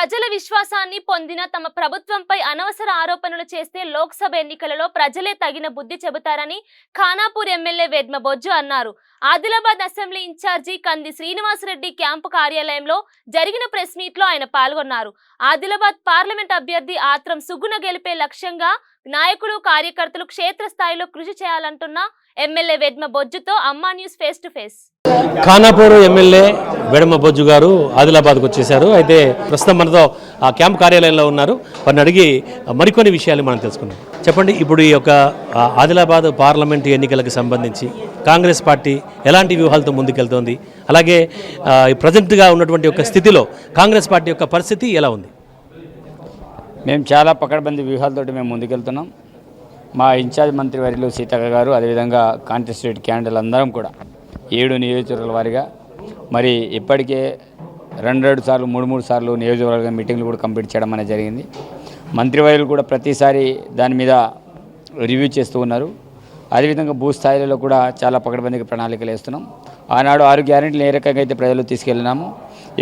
ప్రజల విశ్వాసాన్ని పొందిన తమ ప్రభుత్వంపై అనవసర ఆరోపణలు చేస్తే లోక్సభ ఎన్నికలలో ప్రజలే తగిన బుద్ధి చెబుతారని ఖానాపూర్ ఎమ్మెల్యే వేద్మ బొజ్జు అన్నారు. ఆదిలాబాద్ అసెంబ్లీ ఇన్ఛార్జి కంది శ్రీనివాసరెడ్డి క్యాంపు కార్యాలయంలో జరిగిన ప్రెస్ మీట్లో ఆయన పాల్గొన్నారు. ఆదిలాబాద్ పార్లమెంట్ అభ్యర్థి ఆత్రం సుగుణ గెలిపే లక్ష్యంగా నాయకులు కార్యకర్తలు క్షేత్రస్థాయిలో కృషి చేయాలంటున్న ఎమ్మెల్యే వేద్మ బొజ్జుతో అమ్మా news face to face. Khanapur MLA Vedama Bojju garu ఆదిలాబాద్కు వచ్చేశారు. అయితే ప్రస్తుతం మనతో ఆ క్యాంప్ కార్యాలయంలో ఉన్నారు. వారిని అడిగి మరికొన్ని విషయాలు మనం తెలుసుకున్నాం చెప్పండి ఇప్పుడు ఈ యొక్క ఆదిలాబాద్ పార్లమెంట్ ఎన్నికలకు సంబంధించి కాంగ్రెస్ పార్టీ ఎలాంటి వ్యూహాలతో ముందుకెళ్తోంది? అలాగే ఈ ప్రజెంట్గా ఉన్నటువంటి ఒక స్థితిలో కాంగ్రెస్ పార్టీ యొక్క పరిస్థితి ఎలా ఉంది? మేము చాలా పకడ్బందీ వ్యూహాలతోటి మేము ముందుకెళ్తున్నాం. మా ఇన్ఛార్జ్ మంత్రి వర్యులు సీతక్క గారు అదేవిధంగా కాంటెస్టెడ్ క్యాండిడేట్ అందరం కూడా ఏడు నియోజకవర్గాల వారిగా మరి ఇప్పటికే రెండు రెండు సార్లు మూడు మూడు సార్లు నియోజకవర్గ మీటింగ్లు కూడా కంప్లీట్ చేయడం అనేది జరిగింది. మంత్రివర్యులు కూడా ప్రతిసారి దాని మీద రివ్యూ చేస్తూ ఉన్నారు. అదేవిధంగా భూ స్థాయిలలో కూడా చాలా పకడ్బందీకి ప్రణాళికలు వేస్తున్నాం. ఆనాడు ఆరు గ్యారెంటీలు ఏ రకంగా అయితే ప్రజలు తీసుకెళ్ళినాము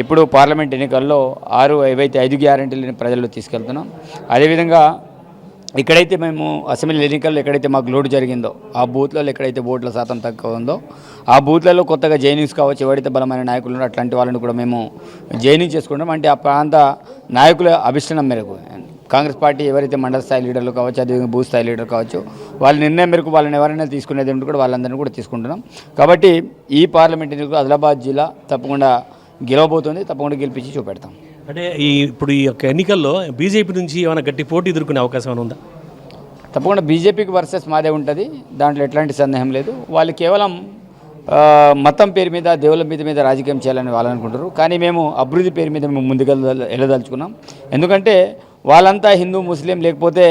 ఇప్పుడు పార్లమెంట్ ఎన్నికల్లో ఆరు ఏవైతే ఐదు గ్యారెంటీలను ప్రజల్లో తీసుకెళ్తున్నాం. అదేవిధంగా ఎక్కడైతే మేము అసెంబ్లీ ఎన్నికల్లో ఎక్కడైతే మాకు లోటు జరిగిందో ఆ బూత్లలో ఎక్కడైతే ఓట్ల శాతం తక్కువ ఉందో ఆ బూత్లలో కొత్తగా జైనింగ్స్ కావచ్చు ఎవరైతే బలమైన నాయకులు ఉన్నారో అట్లాంటి వాళ్ళని కూడా మేము జైనింగ్ చేసుకుంటాం. అంటే ఆ ప్రాంత నాయకుల అభిష్టం మేరకు కాంగ్రెస్ పార్టీ ఎవరైతే మండల స్థాయి లీడర్లు కావచ్చు అదేవిధంగా భూ స్థాయి లీడర్ కావచ్చు వాళ్ళ నిర్ణయం మేరకు వాళ్ళని ఎవరైనా తీసుకునేది ఉంటే కూడా వాళ్ళందరినీ కూడా తీసుకుంటున్నాం. కాబట్టి ఈ పార్లమెంట్ ఎన్నికలు ఆదిలాబాద్ జిల్లా తప్పకుండా గెలవబోతుంది తప్పకుండా గెలిపించి చూపెడతాం. అంటే ఈ ఇప్పుడు ఈ యొక్క ఎన్నికల్లో బీజేపీ నుంచి ఏమైనా గట్టి పోటీ ఎదుర్కొనే అవకాశం ఏమైనా ఉందా? తప్పకుండా బీజేపీకి వర్సెస్ మాదే ఉంటుంది. దాంట్లో ఎట్లాంటి సందేహం లేదు. వాళ్ళు కేవలం మతం పేరు మీద దేవుల మీద మీద రాజకీయం చేయాలని వాళ్ళు అనుకుంటారు. కానీ మేము అభివృద్ధి పేరు మీద మేము ముందుకెళ్ళ వెళ్ళదలుచుకున్నాం. ఎందుకంటే వాళ్ళంతా హిందూ ముస్లిం లేకపోతే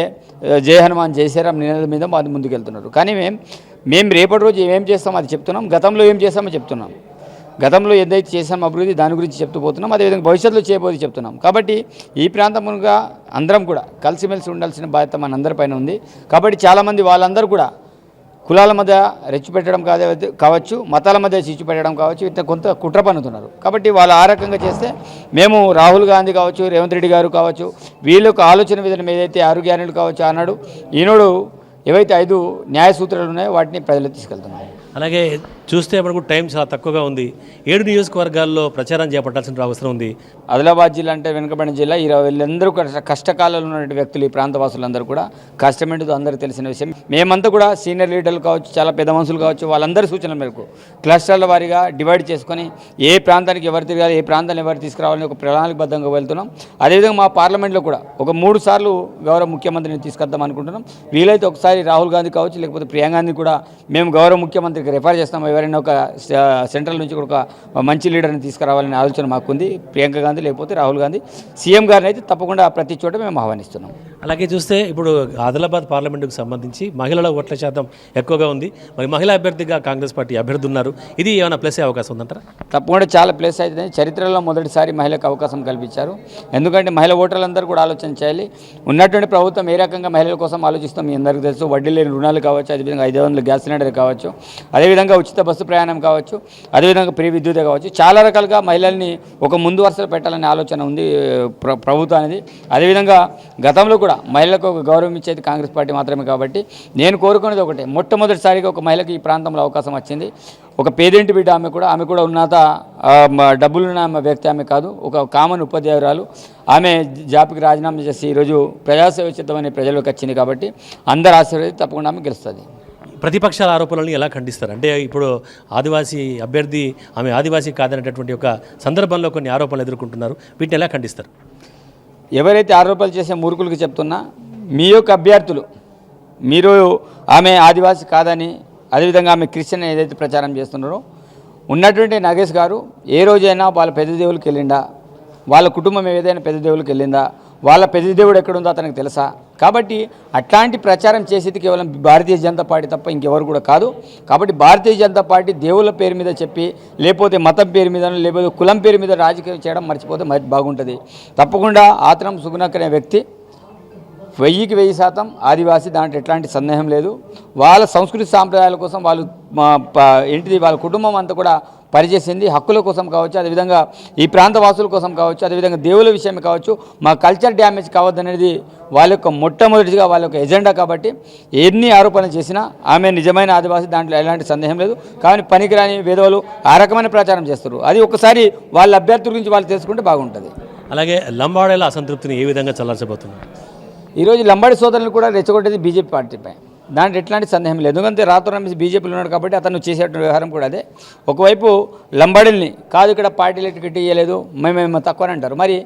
జయ జై హనుమాన్ జయశ్రీరామ్ నినాదం మీద వాళ్ళు ముందుకెళ్తున్నారు. కానీ మేము మేము రేపటి రోజు ఏం చేస్తాం అది చెప్తున్నాం. గతంలో ఏం చేస్తామో చెప్తున్నాం. గతంలో ఏదైతే చేసాం అభివృద్ధి దాని గురించి చెప్తూ పోతున్నాం. అదేవిధంగా భవిష్యత్తులో చేయబోది చెప్తున్నాం. కాబట్టి ఈ ప్రాంతముగా అందరం కూడా కలిసిమెలిసి ఉండాల్సిన బాధ్యత మన అందరిపైన ఉంది. కాబట్టి చాలామంది వాళ్ళందరూ కూడా కులాల మధ్య రెచ్చు పెట్టడం కాదే కావచ్చు మతాల మధ్య చిచ్చు పెట్టడం కావచ్చు ఇంత కొంత కుట్ర పన్నుతున్నారు. కాబట్టి వాళ్ళు ఆ రకంగా చేస్తే మేము రాహుల్ గాంధీ కావచ్చు రేవంత్ రెడ్డి గారు కావచ్చు వీళ్ళకు ఆలోచన విధానం ఏదైతే ఆరు గ్యారెంటీలు కావచ్చు అన్నాడు ఈనాడు ఏవైతే ఐదు న్యాయ సూత్రాలు ఉన్నాయో వాటిని ప్రజలు తీసుకెళ్తున్నారు అలాగే చూస్తే మనకు టైం చాలా తక్కువగా ఉంది. ఏడు నియోజకవర్గాల్లో ప్రచారం చేపట్టాల్సిన అవసరం ఉంది. ఆదిలాబాద్ జిల్లా అంటే వెనుకబడిన జిల్లా ఇరవై వీళ్ళందరూ కష్టకాలంలో ఉన్నటువంటి వ్యక్తులు ఈ ప్రాంతవాసులందరూ కూడా కష్టమేంటిదో అందరూ తెలిసిన విషయం. మేమంతా కూడా సీనియర్ లీడర్లు కావచ్చు చాలా పెద్ద మనుషులు కావచ్చు వాళ్ళందరి సూచనల మేరకు క్లస్టర్ల వారీగా డివైడ్ చేసుకొని ఏ ప్రాంతానికి ఎవరు తిరగాలి ఏ ప్రాంతాన్ని ఎవరు తీసుకురావాలని ఒక ప్రణాళికబద్ధంగా వెళ్తున్నాం. అదేవిధంగా మా పార్లమెంట్లో కూడా ఒక మూడు సార్లు గౌరవ ముఖ్యమంత్రిని తీసుకొద్దాం అనుకుంటున్నాం. వీలైతే ఒకసారి రాహుల్ గాంధీ కావచ్చు లేకపోతే ప్రియాంక గాంధీ కూడా మేము గౌరవ ముఖ్యమంత్రి ముఖ్యమంత్రికి రెఫర్ చేస్తాం ఎవరైనా ఒక సెంట్రల్ నుంచి కూడా ఒక మంచి లీడర్ని తీసుకురావాలనే ఆలోచన మాకుంది. ప్రియాంక గాంధీ లేకపోతే రాహుల్ గాంధీ. సీఎం గారిని అయితే తప్పకుండా ప్రతి చోట మేము ఆహ్వానిస్తున్నాం. అలాగే చూస్తే ఇప్పుడు ఆదిలాబాద్ పార్లమెంటుకు సంబంధించి మహిళల ఓట్ల శాతం ఎక్కువగా ఉంది. మరి మహిళా అభ్యర్థిగా కాంగ్రెస్ పార్టీ అభ్యర్థి ఉన్నారు. ఇది ఏమైనా ప్లస్ అవకాశం ఉందంటారా? తప్పకుండా చాలా ప్లేస్ అవుతుంది చరిత్రలో మొదటిసారి మహిళకు అవకాశం కల్పించారు. ఎందుకంటే మహిళ ఓటర్లందరూ కూడా ఆలోచన చేయాలి. ఉన్నటువంటి ప్రభుత్వం ఏ రకంగా మహిళల కోసం ఆలోచిస్తాం మీ అందరికీ తెలుసు. వడ్డీ లేని రుణాలు కావచ్చు అదేవిధంగా ఐదు వందల గ్యాస్ సిలిండర్ కావచ్చు. అదేవిధంగా ఉచిత బస్సు ప్రయాణం కావచ్చు అదేవిధంగా ప్రీ విద్యుత్ కావచ్చు చాలా రకాలుగా మహిళల్ని ఒక ముందు వరుసలో పెట్టాలనే ఆలోచన ఉంది ప్ర ప్రభుత్వానికి అదేవిధంగా గతంలో కూడా మహిళలకు ఒక గౌరవం ఇచ్చేది కాంగ్రెస్ పార్టీ మాత్రమే కాబట్టి నేను కోరుకునేది ఒకటే. మొట్టమొదటిసారిగా ఒక మహిళకి ఈ ప్రాంతంలో అవకాశం వచ్చింది. ఒక పేదింటి బిడ్డ ఆమె కూడా ఆమె కూడా ఉన్నత డబ్బులున్న ఆమె వ్యక్తి ఆమె కాదు ఒక కామన్ ఉపాధ్యాయురాలు. ఆమె జాబ్కి రాజీనామా చేసి ఈరోజు ప్రజాసేవ చేద్దామని ప్రజలకు వచ్చింది కాబట్టి అందరు ఆశీర్వదించి తప్పకుండా ఆమె గెలుస్తుంది. ప్రతిపక్షాల ఆరోపణలను ఎలా ఖండిస్తారు? అంటే ఇప్పుడు ఆదివాసీ అభ్యర్థి ఆమె ఆదివాసీ కాదనేటటువంటి ఒక సందర్భంలో కొన్ని ఆరోపణలు ఎదుర్కొంటున్నారు. వీటిని ఎలా ఖండిస్తారు? ఎవరైతే ఆరోపణలు చేసే మూర్ఖులకు చెప్తున్నా మీ యొక్క అభ్యర్థులు మీరు ఆమె ఆదివాసి కాదని అదేవిధంగా ఆమె క్రిస్టియన్ ఏదైతే ప్రచారం చేస్తున్నారో ఉన్నటువంటి నగేష్ గారు ఏ రోజైనా వాళ్ళ పెద్ద దేవుళ్ళకి వెళ్ళిందా వాళ్ళ కుటుంబం ఏదైనా పెద్ద దేవుళ్ళకి వెళ్ళిందా? వాళ్ళ పెద్ద దేవుడు ఎక్కడుందో అతనికి తెలుసా? కాబట్టి అట్లాంటి ప్రచారం చేసేది కేవలం భారతీయ జనతా పార్టీ తప్ప ఇంకెవరు కూడా కాదు. కాబట్టి భారతీయ జనతా పార్టీ దేవుళ్ళ పేరు మీద చెప్పి లేకపోతే మతం పేరు మీద లేకపోతే కులం పేరు మీద రాజకీయం చేయడం మర్చిపోతే మరి బాగుంటుంది. తప్పకుండా ఆత్రం సుగుణక్ అనే వ్యక్తి వెయ్యికి వెయ్యి శాతం ఆదివాసీ దాంట్లో ఎట్లాంటి సందేహం లేదు. వాళ్ళ సంస్కృతి సాంప్రదాయాల కోసం వాళ్ళు ఏంటిది వాళ్ళ కుటుంబం అంతా కూడా పనిచేసింది హక్కుల కోసం కావచ్చు అదేవిధంగా ఈ ప్రాంత వాసుల కోసం కావచ్చు అదేవిధంగా దేవుల విషయం కావచ్చు మా కల్చర్ డ్యామేజ్ కావద్దనేది వాళ్ళ యొక్క మొట్టమొదటిగా వాళ్ళ యొక్క ఎజెండా కాబట్టి ఎన్ని ఆరోపణలు చేసినా ఆమె నిజమైన ఆదివాసి దాంట్లో ఎలాంటి సందేహం లేదు. కానీ పనికిరాని వేదవులు ఆ రకమైన ప్రచారం చేస్తారు. అది ఒకసారి వాళ్ళ అభ్యర్థుల గురించి వాళ్ళు తెలుసుకుంటే బాగుంటుంది. అలాగే లంబాడేల అసంతృప్తిని ఏ విధంగా చల్లార్చబోతున్నారు? ఈరోజు లంబాడి సోదరులను కూడా రెచ్చగొట్టేది బీజేపీ పార్టీపై. దాంట్లో ఎట్లాంటి సందేహం లేదు. ఎందుకంటే రాత్రి రమేష్ బీజేపీలో ఉన్నాడు కాబట్టి అతను చేసేటువంటి వ్యవహారం కూడా అదే. ఒకవైపు లంబాడీల్ని కాదు ఇక్కడ పార్టీలు టికెట్ ఇవ్వలేదు మేమేమో తక్కువ అంటారు. మరి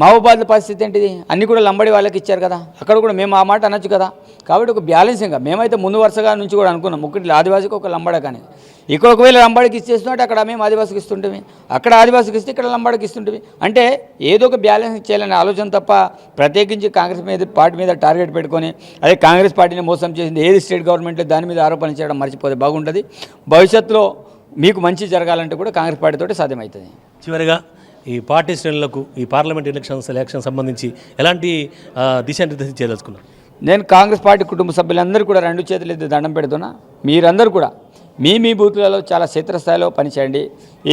మహబూబాద్ పరిస్థితి ఏంటిది? అన్నీ కూడా లంబడి వాళ్ళకి ఇచ్చారు కదా. అక్కడ కూడా మేము ఆ మాట అనొచ్చు కదా. కాబట్టి ఒక బ్యాలెన్సింగ్గా మేమైతే ముందు వరుసగా నుంచి కూడా అనుకున్నాం. ఒకటి ఆదివాసికి ఒక లంబడ కానీ. ఇక్కడ ఒకవేళ లంబాడికి ఇచ్చేస్తున్నట్టు అక్కడ మేము ఆదివాసికి ఇస్తుంటివి అక్కడ ఆదివాసికి ఇస్తే ఇక్కడ లంబాడికి ఇస్తుంటివి అంటే ఏదో ఒక బ్యాలెన్స్ చేయాలనే ఆలోచన తప్ప ప్రత్యేకించి కాంగ్రెస్ మీద పార్టీ మీద టార్గెట్ పెట్టుకొని అదే కాంగ్రెస్ పార్టీని మోసం చేసింది ఏది స్టేట్ గవర్నమెంట్ దాని మీద ఆరోపణలు చేయడం మర్చిపోతే బాగుంటుంది. భవిష్యత్తులో మీకు మంచి జరగాలంటే కూడా కాంగ్రెస్ పార్టీతో సాధ్యమవుతుంది. చివరిగా ఈ పార్టీ శ్రేణులకు ఈ పార్లమెంట్ ఎలక్షన్స్ ఎలక్షన్ సంబంధించి ఎలాంటి దిశానిర్దేశం చేయదలుచుకున్నాను నేను కాంగ్రెస్ పార్టీ కుటుంబ సభ్యులందరూ కూడా రెండు చేతులు ఎత్తి దండం పెడుతున్నా. మీరందరూ కూడా మీ మీ బూత్లలో చాలా క్షేత్రస్థాయిలో పనిచేయండి.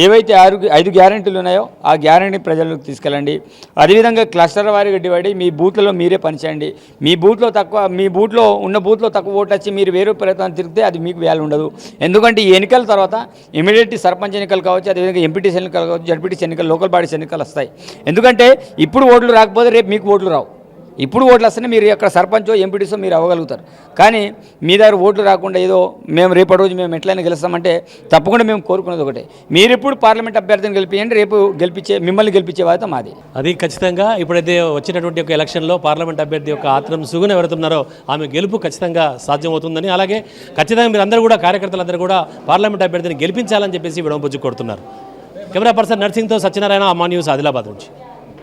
ఏవైతే ఆరు ఐదు గ్యారెంటీలు ఉన్నాయో ఆ గ్యారంటీ ప్రజలకు తీసుకెళ్ళండి. అదేవిధంగా క్లస్టర్ వారీగా డివైడ్ మీ బూత్లలో మీరే పనిచేయండి. మీ బూత్లో తక్కువ మీ బూత్లో ఉన్న బూత్లో తక్కువ ఓట్లు వచ్చి మీరు వేరే ప్రయత్నం తిరిగితే అది మీకు వేలు ఉండదు. ఎందుకంటే ఈ ఎన్నికల తర్వాత ఇమీడియట్లీ సర్పంచ్ ఎన్నికలు కావచ్చు అదేవిధంగా ఎంపీటీసీ ఎన్నికలు కావచ్చు జడ్పీటీసీ ఎన్నికలు లోకల్ బాడీస్ ఎన్నికలు వస్తాయి. ఎందుకంటే ఇప్పుడు ఓట్లు రాకపోతే రేపు మీకు ఓట్లు రావు. ఇప్పుడు ఓట్లు వస్తేనే మీరు ఎక్కడ సర్పంచో ఎంపీటీసో మీరు అవ్వగలుగుతారు. కానీ మీ దగ్గర ఓట్లు రాకుండా ఏదో మేము రేపటి రోజు మేము ఎట్లయినా గెలుస్తామంటే తప్పకుండా మేము కోరుకునేది ఒకటే. మీరెప్పుడు పార్లమెంట్ అభ్యర్థిని గెలిపియండి రేపు గెలిపించే మిమ్మల్ని గెలిపించే బాధ్యత మాది. అది ఖచ్చితంగా ఇప్పుడైతే వచ్చినటువంటి ఒక ఎలక్షన్లో పార్లమెంట్ అభ్యర్థి యొక్క ఆత్రం సుగుణ ఎవరుతున్నారో ఆమె గెలుపు ఖచ్చితంగా సాధ్యమవుతుందని అలాగే ఖచ్చితంగా మీరందరూ కూడా కార్యకర్తలందరూ కూడా పార్లమెంట్ అభ్యర్థిని గెలిపించాలని చెప్పేసి విడవబుజ్జు కోరుతున్నారు కెమెరా పర్సన్ నర్సింగ్తో సత్యనారాయణ అమ్మా న్యూస్ ఆదిలాబాద్ నుంచి.